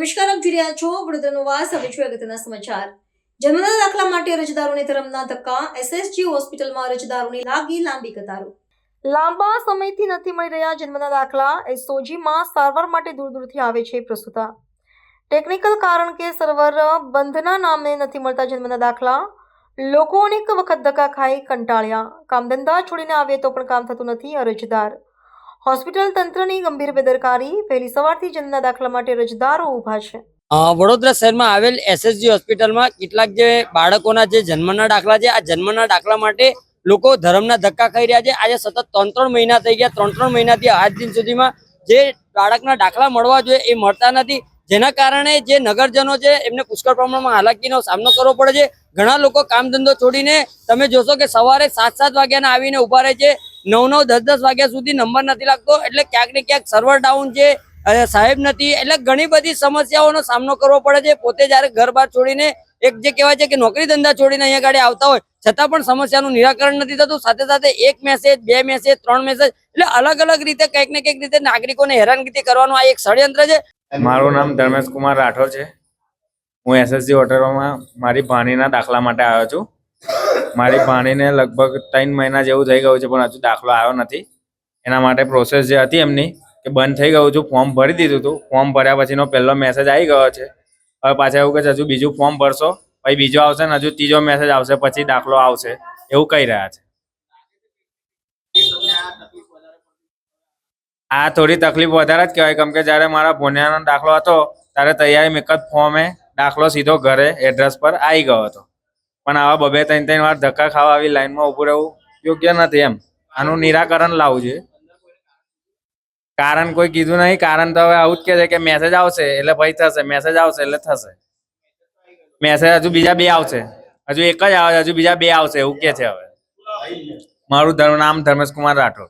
નમસ્કાર, આપ જોઈ રહ્યા છો વડોદરાનો વાસ. હવે છે અગત્યના સમાચાર. જન્મના દાખલા માટે અરજદારોને ધરમના ધક્કા. એસએસજી હોસ્પિટલમાં અરજદારોની લાગી લાંબી કતારો. લાંબા સમયથી નથી મળી રહ્યા જન્મના દાખલા. એસઓજીમાં સારવાર માટે દૂર દૂરથી આવે છે પ્રસ્તુતા ટેકનિકલ કારણ કે સર્વર બંધના નામે નથી મળતા જન્મના દાખલા. લોકો અનેક વખત ધક્કા ખાઈ કંટાળ્યા. કામ ધંધા છોડીને આવે તો પણ કામ થતું નથી અરજદાર. હોસ્પિટલ તંત્રની ગંભીર બેદરકારી પહેલી સવારથી જનના દાખલા માટે રજદારો ઊભા છે. વડોદરા શહેરમાં આવેલ એસએસજી હોસ્પિટલમાં કેટલાક જે બાળકોના જે જન્મના દાખલા છે, આ જન્મના દાખલા માટે લોકો ધર્મના ધક્કા ખાઈ રહ્યા છે. આજે સતત ત્રણ ત્રણ મહિના થઈ ગયા. ત્રણ ત્રણ મહિનાથી આજ દિન સુધીમાં જે બાળકના દાખલા મળવા જોઈએ એ મળતા નથી. જેના કારણે જે નગરજનો છે, એમને પુષ્કળ પ્રમાણમાં હાલાકીનો સામનો કરવો પડે છે. ઘણા લોકો કામ ધંધો છોડીને તમે જોશો કે સવારે સાત સાત વાગ્યાના આવીને ઊભા રહે છે. નવ નવ દસ દસ વાગ્યા સુધી નંબર નથી લાગતો. એટલે ક્યાંક ને ક્યાંક સર્વર ડાઉન છે સાહેબ નથી. એટલે ઘણી બધી સમસ્યાઓનો સામનો કરવો પડે છે. પોતે જ્યારે ઘર બહાર છોડીને એક જે કહેવાય છે કે નોકરી ધંધા છોડીને અહીંયા ગાડી આવતા હોય, છતાં પણ સમસ્યાનું નિરાકરણ નથી થતું. સાથે સાથે એક મેસેજ બે મેસેજ ત્રણ મેસેજ એટલે અલગ અલગ રીતે કંઈક ને કંઈક રીતે નાગરિકોને હેરાનગતિ કરવાનું આ એક ષડયંત્ર છે. મારું નામ ધર્મેશ કુમાર રાઠોડ છે. હું એસએસસી હોટલમાં મારી ભાણીના દાખલા માટે આવ્યો છું. મારી ભાણીને લગભગ ત્રણ મહિના જેવું થઈ ગયું છે, પણ હજુ દાખલો આવ્યો નથી. એના માટે પ્રોસેસ જે હતી એમની, કે બંધ થઈ ગયું છું ફોર્મ ભરી દીધું હતું. ફોર્મ ભર્યા પછીનો પહેલો મેસેજ આવી ગયો છે. હવે પાછા એવું કે હજુ બીજું ફોર્મ ભરશો, પછી બીજો આવશે ને હજુ ત્રીજો મેસેજ આવશે, પછી દાખલો આવશે. એવું કહી રહ્યા છે. આ થોડી તકલીફ વધારે જ કહેવાય. કેમ કે જ્યારે મારા ભોનિયાનો દાખલો હતો, ત્યારે તૈયારી મેક જ ફોર્મે દાખલો સીધો ઘરે એડ્રેસ પર આવી ગયો હતો. પણ આવા બબે ત્રણ ત્રણ વાર ધક્કા ખાવા આવી લાઈનમાં ઉભું રહેવું યોગ્ય નથી એમ. આનું નિરાકરણ લાવવું જોઈએ. કારણ કોઈ કીધું નહીં, કારણ તો હવે આવું જ કે છે કે મેસેજ આવશે એટલે ભાઈ થશે મેસેજ આવશે એટલે થશે. મેસેજ હજુ બીજા બે આવશે. હજુ એક જ આવે હજુ બીજા બે આવશે એવું કે છે હવે. મારું નામ ધર્મેશ કુમાર રાઠોડ.